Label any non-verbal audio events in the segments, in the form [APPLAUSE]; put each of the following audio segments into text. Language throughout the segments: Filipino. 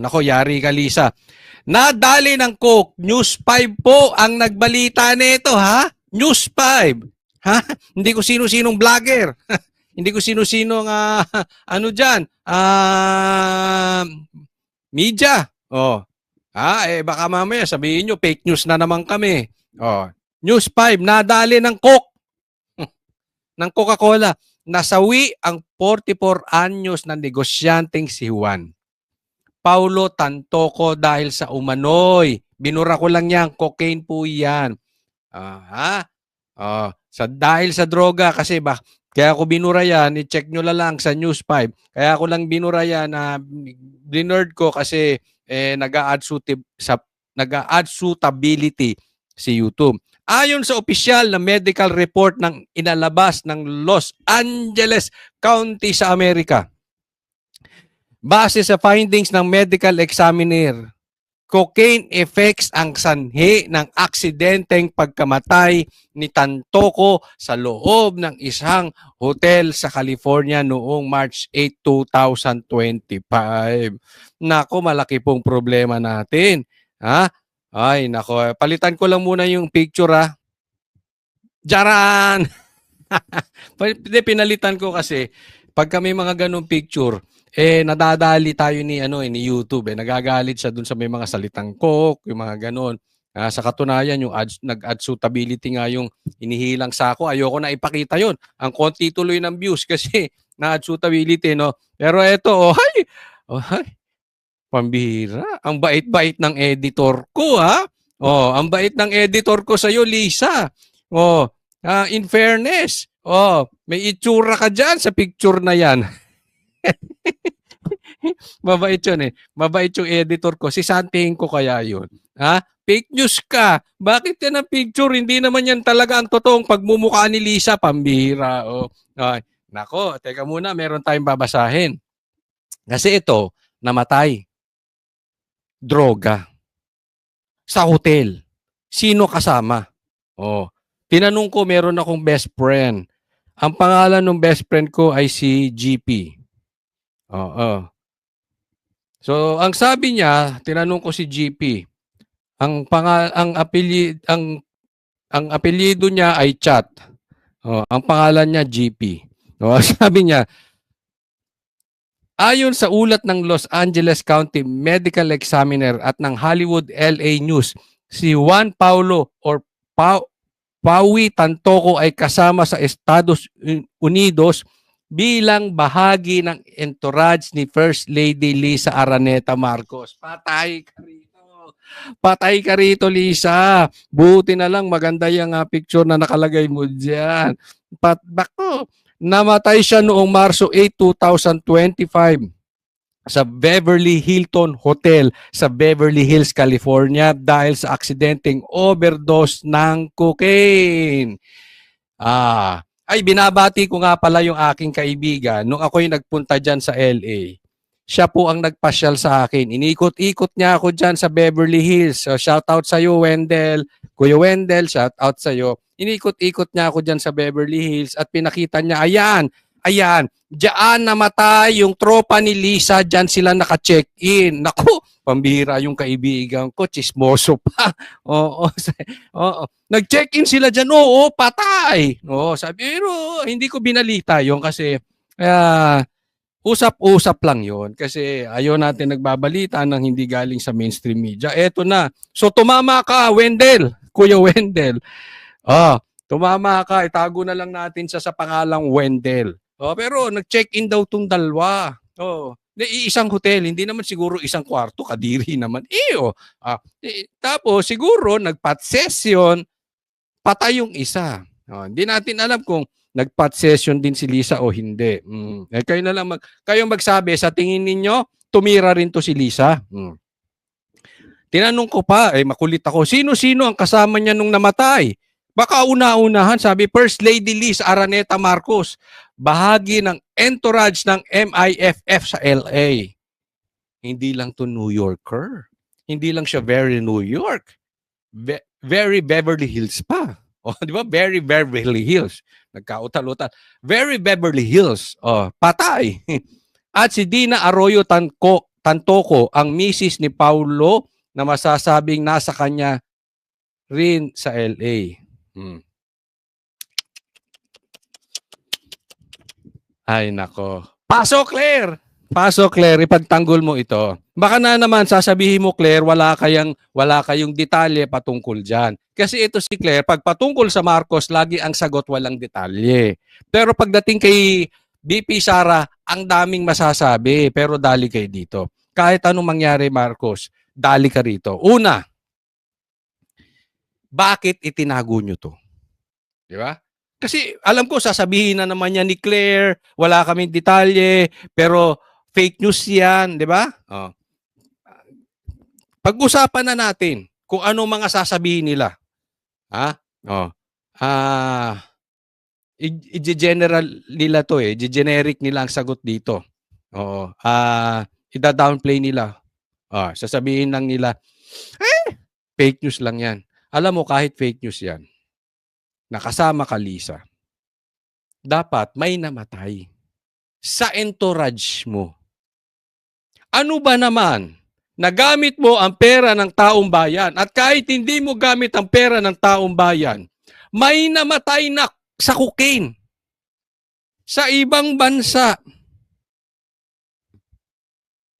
Nako, yari ka, Lisa. Nadali ng Coke. News 5 po ang nagbalita nito, ha? News 5. Ha? Hindi ko sino-sinong vlogger. [LAUGHS] Hindi ko sino-sinong ah, [LAUGHS] ano diyan, ah media. Oh. Ah, eh baka mamaya sabihin nyo fake news na naman kami. Oh. News 5, nadali ng Coke. [LAUGHS] ng Coca-Cola. Nasawi ang 44 anyos na negosyanteng si Juan. Paulo Tantoco dahil sa umanoy. Binura ko lang yan, cocaine po yan. Ah, ha? Oh, sa dahil sa droga kasi ba kaya ako binura yan, i-check nyo lang sa News 5. Kaya ako lang binura yan na uh, binerd ko kasi eh, suitability si YouTube. Ayon sa opisyal na medical report ng inalabas ng Los Angeles County sa Amerika, base sa findings ng medical examiner, cocaine effects ang sanhi ng aksidenteng pagkamatay ni Tantoko sa loob ng isang hotel sa California noong March 8, 2025. Nako, malaki pong problema natin. Ha? Ay, nako. Palitan ko lang muna yung picture ha. Jaran! [LAUGHS] Pinalitan ko kasi pag kami mga ganong picture, eh nadadali tayo ni ano eh, ni YouTube eh nagagalit siya dun sa may mga salitang coke, yung mga ganon. Uh, sa katunayan yung ads, nag-add suitability nga yung inihilang sako. Ayoko na ipakita yon. Ang konti tuloy ng views kasi [LAUGHS] na-add suitability no. Pero eto oh hay. Oh hay. Pambihira. Ang bait-bait ng editor ko ha. Oh, ang bait ng editor ko sa iyo Lisa. Oh, uh, in fairness, oh, may itsura ka diyan sa picture na 'yan. [LAUGHS] [LAUGHS] Mabait yun eh. Mabait yung editor ko. Si Santing ko kaya yun. Ha? Fake news ka. Bakit yan ang picture? Hindi naman yan talaga ang totoong pagmumukha ni Lisa. Pambihira. Oh. Ay, nako, teka muna. Meron tayong babasahin. Kasi ito, namatay. Droga. Sa hotel. Sino kasama? Oh. Tinanong ko, meron akong best friend. Ang pangalan ng best friend ko ay si GP. Oo. So, ang sabi niya, tinanong ko si GP, ang pangal ang apelyido ang ang apelyido niya ay Chat. Oh, ang pangalan niya GP. Oh, [LAUGHS] sabi niya, Ayon sa ulat ng Los Angeles County Medical Examiner at ng Hollywood LA News, si Juan Paulo or pa Pawi Tantoco ay kasama sa Estados Unidos bilang bahagi ng entourage ni First Lady Lisa Araneta Marcos. Patay ka rito. Patay ka rito, Lisa. Buti na lang maganda yung uh, picture na nakalagay mo diyan. Pat bako, namatay siya noong Marso 8, 2025 sa Beverly Hilton Hotel sa Beverly Hills, California dahil sa aksidenteng overdose ng cocaine. Ah, ay, binabati ko nga pala yung aking kaibigan nung ako'y nagpunta dyan sa LA. Siya po ang nagpasyal sa akin. Inikot-ikot niya ako dyan sa Beverly Hills. So, shout out sa iyo, Wendell. Kuya Wendell, shout out sa iyo. Inikot-ikot niya ako dyan sa Beverly Hills at pinakita niya, ayan, ayan, diyan namatay yung tropa ni Lisa, diyan sila naka-check-in. Naku, pambihira yung kaibigan ko, chismoso pa. [LAUGHS] Oo, oo. Nag-check-in sila dyan, oo, patay. Oo, sabi, pero hindi ko binalita yon kasi uh, usap-usap lang yon kasi ayaw natin nagbabalita ng hindi galing sa mainstream media. Eto na. So tumama ka, Wendell, Kuya Wendell. Ah, tumama ka, itago na lang natin sa sa pangalang Wendell. Oh, pero nag-check-in daw tong dalawa. Oh, isang hotel, hindi naman siguro isang kwarto, kadiri naman. Iyo. Ah, eh, tapos siguro nagpat session, patay yung isa. Oh, hindi natin alam kung nagpat session din si Lisa o hindi. Mm. Eh, kayo na lang mag, kayo magsabi sa tingin ninyo, tumira rin to si Lisa. Mm. Tinanong ko pa, eh makulit ako, sino-sino ang kasama niya nung namatay? Baka una-unahan, sabi, First Lady Liz Araneta Marcos, bahagi ng entourage ng MIFF sa LA. Hindi lang to New Yorker. Hindi lang siya very New York. Be- very Beverly Hills pa. O, [LAUGHS] oh, di ba? Very Beverly Hills. Nagkautal-utal. Very Beverly Hills. Oh, patay. [LAUGHS] At si Dina Arroyo Tanco, Tantoco ang misis ni Paulo na masasabing nasa kanya rin sa LA. Hmm. Ay nako. Paso Claire. Paso Claire, ipagtanggol mo ito. Baka na naman sasabihin mo Claire, wala kayang wala kayong detalye patungkol diyan. Kasi ito si Claire, pag patungkol sa Marcos, lagi ang sagot walang detalye. Pero pagdating kay BP Sara, ang daming masasabi, pero dali kayo dito. Kahit anong mangyari Marcos, dali ka rito. Una, bakit itinago nyo to? Di ba? Kasi alam ko, sasabihin na naman niya ni Claire, wala kaming detalye, pero fake news yan, di ba? Oh. Pag-usapan na natin kung ano mga sasabihin nila. Ha? Oh. Ah, i-general nila to eh, i-generic nila ang sagot dito. Oo. Ah, ida-downplay nila. Ah, sasabihin lang nila, eh, fake news lang yan. Alam mo, kahit fake news yan, nakasama ka, Lisa, dapat may namatay sa entourage mo. Ano ba naman? Nagamit mo ang pera ng taong bayan at kahit hindi mo gamit ang pera ng taong bayan, may namatay na sa cocaine sa ibang bansa.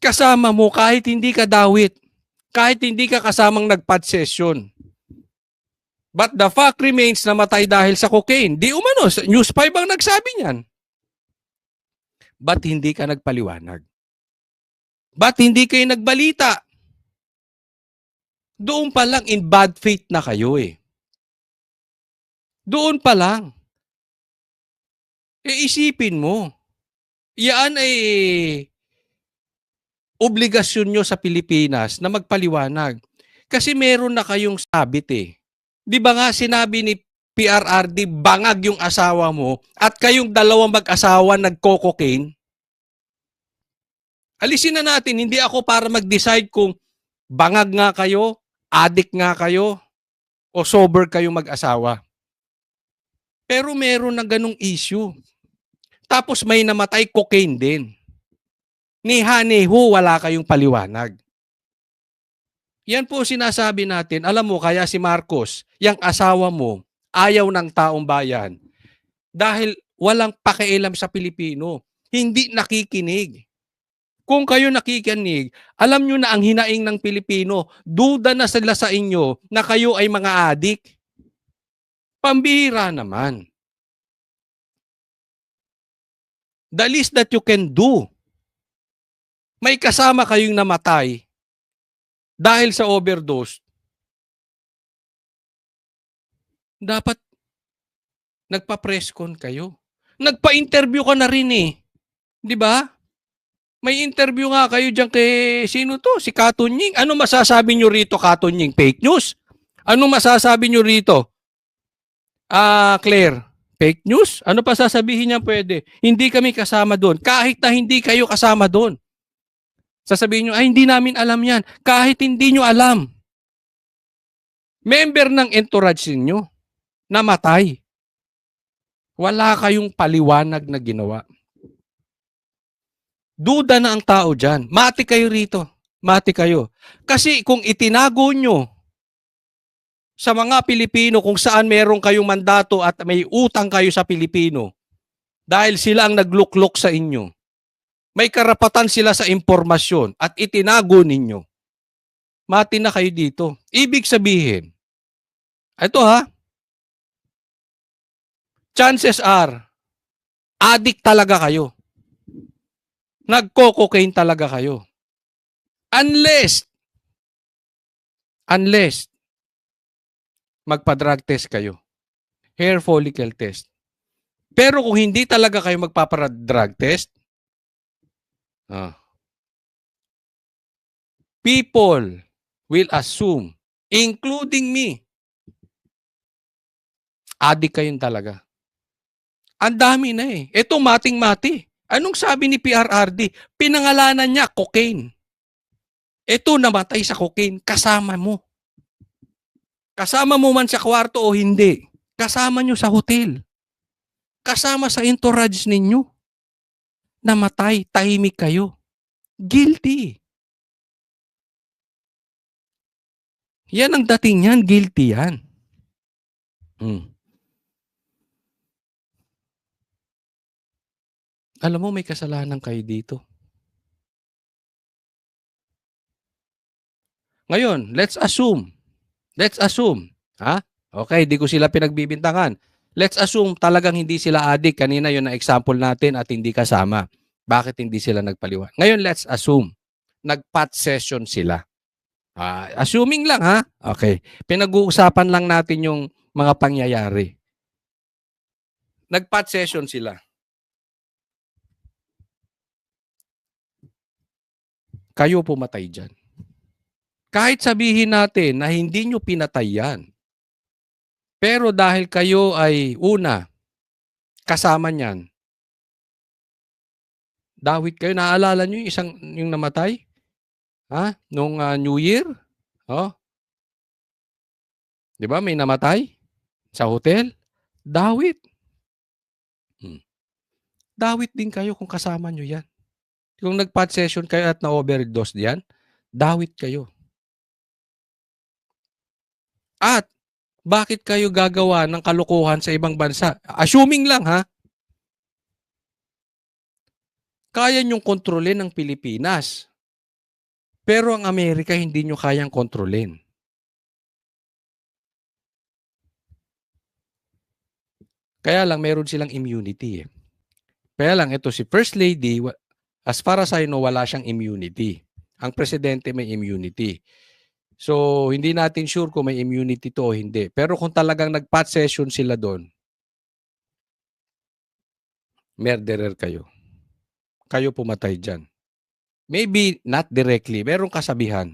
Kasama mo kahit hindi ka dawit, kahit hindi ka kasamang nagpad session. But the fact remains na matay dahil sa cocaine. Di umano, News 5 ang nagsabi niyan. Ba't hindi ka nagpaliwanag? Ba't hindi kayo nagbalita? Doon pa lang in bad faith na kayo eh. Doon pa lang. E isipin mo, yan ay obligasyon nyo sa Pilipinas na magpaliwanag. Kasi meron na kayong sabit eh. Di ba nga sinabi ni PRRD, bangag yung asawa mo at kayong dalawang mag-asawa nagko-cocaine? Alisin na natin, hindi ako para mag-decide kung bangag nga kayo, adik nga kayo, o sober kayo mag-asawa. Pero meron na ganong issue. Tapos may namatay cocaine din. Ni Hanehu, wala kayong paliwanag. Yan po sinasabi natin. Alam mo, kaya si Marcos, yung asawa mo, ayaw ng taong bayan. Dahil walang pakialam sa Pilipino. Hindi nakikinig. Kung kayo nakikinig, alam nyo na ang hinaing ng Pilipino, duda na sila sa inyo na kayo ay mga adik. Pambihira naman. The least that you can do, may kasama kayong namatay dahil sa overdose, dapat nagpa-press con kayo. Nagpa-interview ka na rin eh. Di ba? May interview nga kayo dyan kay sino to? Si Katunying. Ano masasabi nyo rito, Katunying? Fake news? Ano masasabi nyo rito? Ah, Claire, fake news? Ano pa sasabihin niya pwede? Hindi kami kasama doon. Kahit na hindi kayo kasama doon. Sasabihin nyo, ay hindi namin alam yan. Kahit hindi nyo alam. Member ng entourage ninyo, namatay. Wala kayong paliwanag na ginawa. Duda na ang tao dyan. Mati kayo rito. Mati kayo. Kasi kung itinago nyo sa mga Pilipino kung saan meron kayong mandato at may utang kayo sa Pilipino dahil sila ang nagluklok sa inyo, may karapatan sila sa impormasyon at itinago ninyo. Mati na kayo dito. Ibig sabihin, ito ha, chances are, adik talaga kayo. Nagko-cocaine talaga kayo. Unless, unless, magpa-drug test kayo. Hair follicle test. Pero kung hindi talaga kayo magpapara-drug test, ah, people will assume, including me, adik kayong talaga. Ang dami na eh. Ito mating-mati. Anong sabi ni PRRD? Pinangalanan niya cocaine. Ito namatay sa cocaine, kasama mo. Kasama mo man sa kwarto o hindi. Kasama nyo sa hotel. Kasama sa entourage ninyo namatay, tahimik kayo. Guilty. Yan ang dating yan, guilty yan. Hmm. Alam mo, may kasalanan kayo dito. Ngayon, let's assume. Let's assume. Ha? Okay, di ko sila pinagbibintangan. Let's assume talagang hindi sila adik. Kanina yun na example natin at hindi kasama. Bakit hindi sila nagpaliwan? Ngayon, let's assume. Nag-pot session sila. Ah, assuming lang ha. Okay. Pinag-uusapan lang natin yung mga pangyayari. Nag-pot session sila. Kayo pumatay dyan. Kahit sabihin natin na hindi nyo pinatay yan. Pero dahil kayo ay una, kasama niyan, dawit kayo, naalala nyo yung isang yung namatay? Ha? Nung uh, New Year? Oh. 'Di ba may namatay sa hotel? Dawit. Hmm. Dawit din kayo kung kasama nyo 'yan. Kung nag-pot session kayo at na-overdose diyan, dawit kayo. At bakit kayo gagawa ng kalokohan sa ibang bansa? Assuming lang ha. Kaya nyong kontrolin ang Pilipinas. Pero ang Amerika hindi nyo kayang kontrolin. Kaya lang meron silang immunity. Eh. Kaya lang ito si First Lady, as far as I know, wala siyang immunity. Ang presidente may immunity. So, hindi natin sure kung may immunity to o hindi. Pero kung talagang nag-pot session sila doon, murderer kayo. Kayo pumatay dyan. Maybe not directly, merong kasabihan.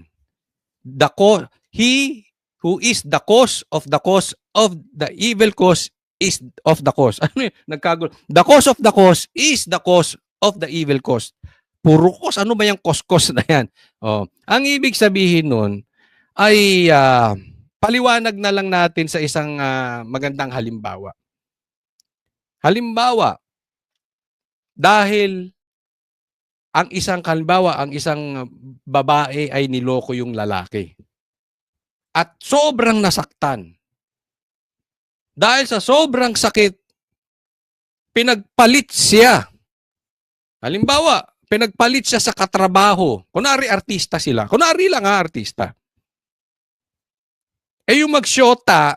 The co- he who is the cause of the cause of the evil cause is of the cause. [LAUGHS] Ano yun? Nagkagulo. The cause of the cause is the cause of the evil cause. Puro cause. Ano ba yung cause-cause na yan? Oh. Ang ibig sabihin nun ay uh, paliwanag na lang natin sa isang uh, magandang halimbawa. Halimbawa, dahil ang isang kalbawa, ang isang babae ay niloko yung lalaki. At sobrang nasaktan. Dahil sa sobrang sakit, pinagpalit siya. Halimbawa, pinagpalit siya sa katrabaho. Kunari artista sila. Kunari lang ha, artista. Eh yung magsyota,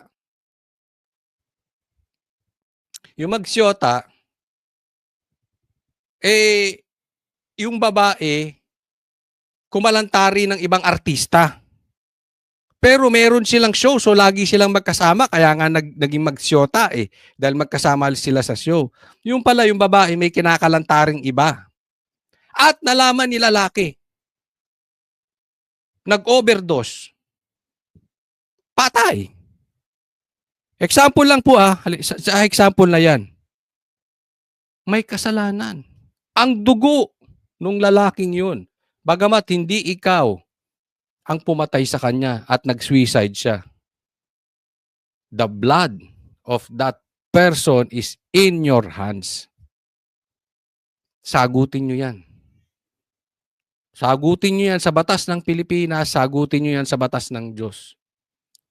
yung magsyota, eh yung babae kumalantari ng ibang artista. Pero meron silang show, so lagi silang magkasama, kaya nga nag, naging magsyota eh, dahil magkasama sila sa show. Yung pala, yung babae may kinakalantaring iba. At nalaman ni lalaki, nag-overdose, patay. Example lang po ah, sa, example na yan. May kasalanan. Ang dugo nung lalaking yun. Bagamat hindi ikaw ang pumatay sa kanya at nag-suicide siya. The blood of that person is in your hands. Sagutin nyo yan. Sagutin nyo yan sa batas ng Pilipinas, sagutin nyo yan sa batas ng Diyos.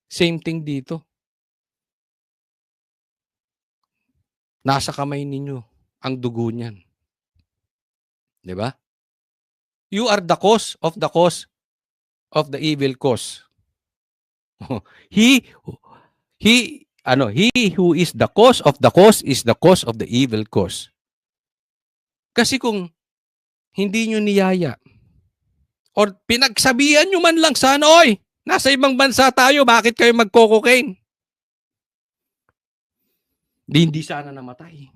Same thing dito. Nasa kamay ninyo ang dugo niyan. 'Di ba? You are the cause of the cause of the evil cause. [LAUGHS] he he ano, he who is the cause of the cause is the cause of the evil cause. Kasi kung hindi nyo niyaya or pinagsabihan nyo man lang sana, oy, nasa ibang bansa tayo, bakit kayo magko-cocaine? Di, hindi sana namatay.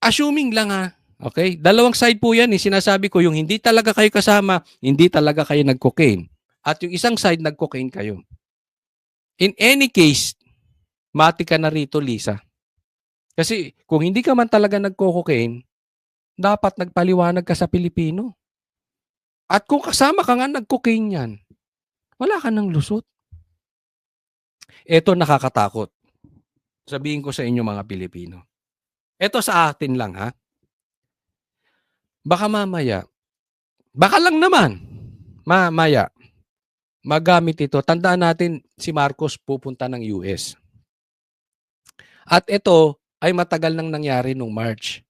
Assuming lang ha, Okay? Dalawang side po yan. Eh. Sinasabi ko, yung hindi talaga kayo kasama, hindi talaga kayo nag-cocaine. At yung isang side, nag-cocaine kayo. In any case, mati ka na rito, Lisa. Kasi kung hindi ka man talaga nagko-cocaine, dapat nagpaliwanag ka sa Pilipino. At kung kasama ka nga nag-cocaine yan, wala ka ng lusot. Ito nakakatakot. Sabihin ko sa inyo mga Pilipino. Ito sa atin lang ha. Baka mamaya, baka lang naman, mamaya, magamit ito. Tandaan natin si Marcos pupunta ng US. At ito ay matagal nang nangyari nung March.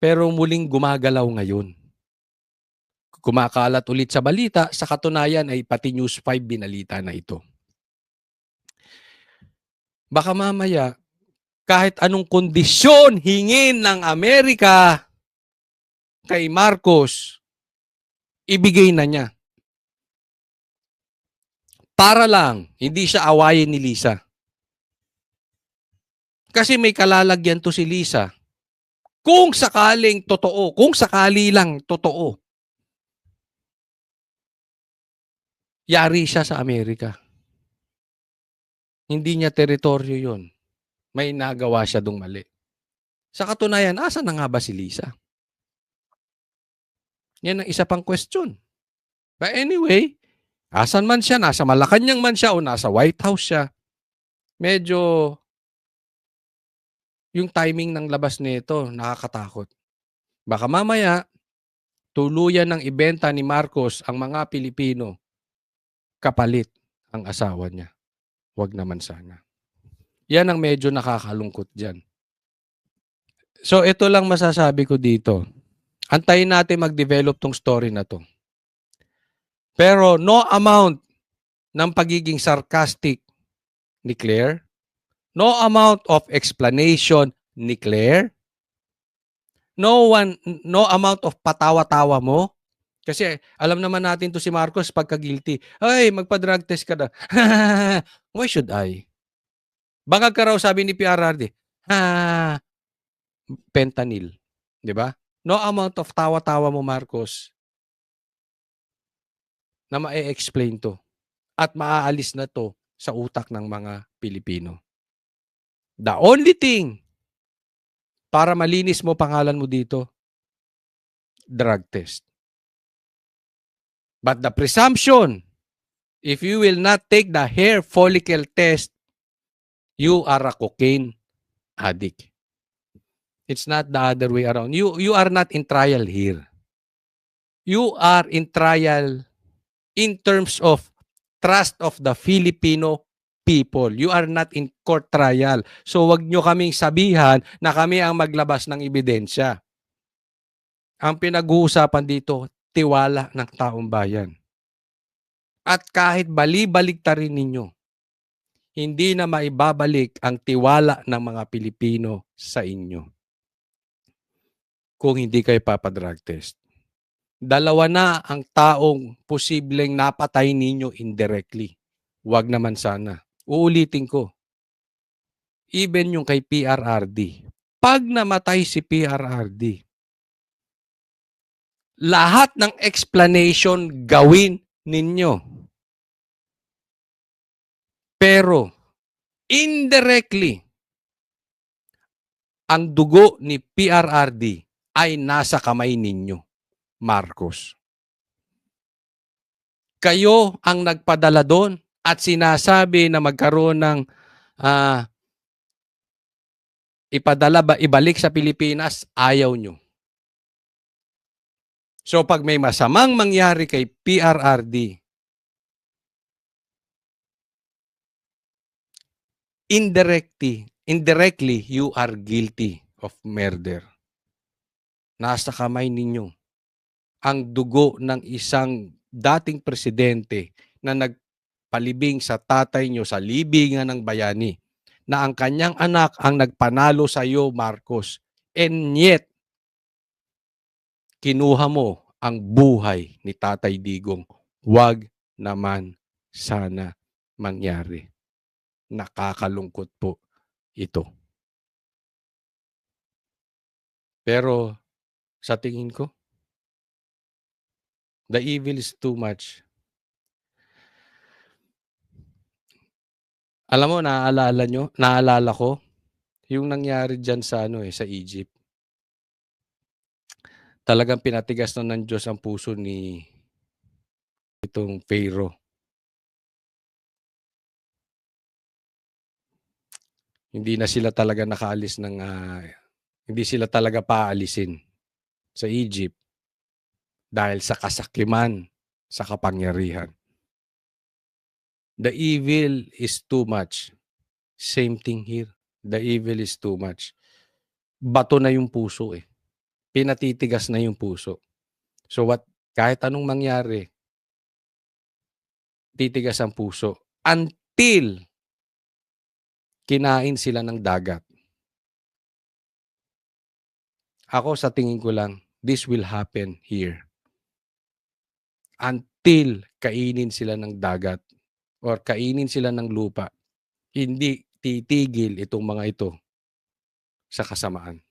Pero muling gumagalaw ngayon. Kumakalat ulit sa balita, sa katunayan ay pati News 5 binalita na ito. Baka mamaya, kahit anong kondisyon hingin ng Amerika kay Marcos, ibigay na niya. Para lang, hindi siya awayin ni Lisa. Kasi may kalalagyan to si Lisa. Kung sakaling totoo, kung sakali lang totoo, yari siya sa Amerika. Hindi niya teritoryo yon. May nagawa siya dong mali. Sa katunayan, asa na nga ba si Lisa? Yan ang isa pang question. But anyway, asan man siya, nasa Malacanang man siya o nasa White House siya, medyo yung timing ng labas nito nakakatakot. Baka mamaya, tuluyan ng ibenta ni Marcos ang mga Pilipino kapalit ang asawa niya. Huwag naman sana. Yan ang medyo nakakalungkot dyan. So ito lang masasabi ko dito. Antayin natin mag-develop tong story na to. Pero no amount ng pagiging sarcastic ni Claire, no amount of explanation ni Claire, no one no amount of patawa-tawa mo kasi alam naman natin to si Marcos pagka guilty. Ay, magpa-drug test ka na. [LAUGHS] Why should I? Bangag ka raw sabi ni PRRD. Ha, [LAUGHS] fentanyl. Di ba? No amount of tawa-tawa mo, Marcos, na ma-explain to. At maaalis na to sa utak ng mga Pilipino. The only thing para malinis mo pangalan mo dito, drug test. But the presumption, if you will not take the hair follicle test, you are a cocaine addict. It's not the other way around. You you are not in trial here. You are in trial in terms of trust of the Filipino people. You are not in court trial. So wag nyo kaming sabihan na kami ang maglabas ng ebidensya. Ang pinag-uusapan dito, tiwala ng taong bayan. At kahit bali-balik ta rin ninyo, hindi na maibabalik ang tiwala ng mga Pilipino sa inyo. Kung hindi kayo papadrug test. Dalawa na ang taong posibleng napatay ninyo indirectly. Huwag naman sana. Uulitin ko. Even yung kay PRRD. Pag namatay si PRRD, lahat ng explanation gawin ninyo. Pero, indirectly, ang dugo ni PRRD ay nasa kamay ninyo, Marcos. Kayo ang nagpadala doon at sinasabi na magkaroon ng uh, ipadala ba ibalik sa Pilipinas, ayaw nyo. So pag may masamang mangyari kay PRRD, indirectly, indirectly you are guilty of murder. Nasa kamay ninyo ang dugo ng isang dating presidente na nagpalibing sa tatay nyo sa libingan ng bayani na ang kanyang anak ang nagpanalo sa iyo, Marcos. And yet, kinuha mo ang buhay ni Tatay Digong. Huwag naman sana mangyari. Nakakalungkot po ito. Pero sa tingin ko, the evil is too much. Alam mo, naaalala nyo, naalala ko, yung nangyari dyan sa, ano eh, sa Egypt talagang pinatigas na ng Diyos ang puso ni itong Pharaoh. Hindi na sila talaga nakaalis ng uh, hindi sila talaga paalisin sa Egypt dahil sa kasakliman sa kapangyarihan. The evil is too much. Same thing here. The evil is too much. Bato na yung puso eh. Pinatitigas na yung puso. So what kahit anong mangyari, titigas ang puso until kinain sila ng dagat. Ako sa tingin ko lang, this will happen here. Until kainin sila ng dagat or kainin sila ng lupa, hindi titigil itong mga ito sa kasamaan.